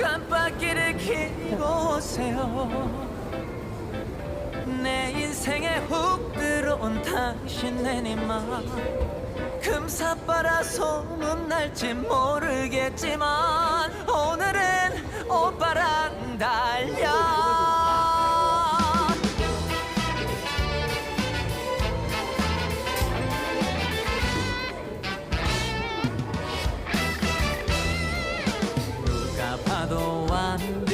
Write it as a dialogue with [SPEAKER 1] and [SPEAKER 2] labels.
[SPEAKER 1] 깜빡이를 켜고 오세요. 내 인생에 훅 들어온 당신 내니만 금사빠라 소문날지 모르겠지만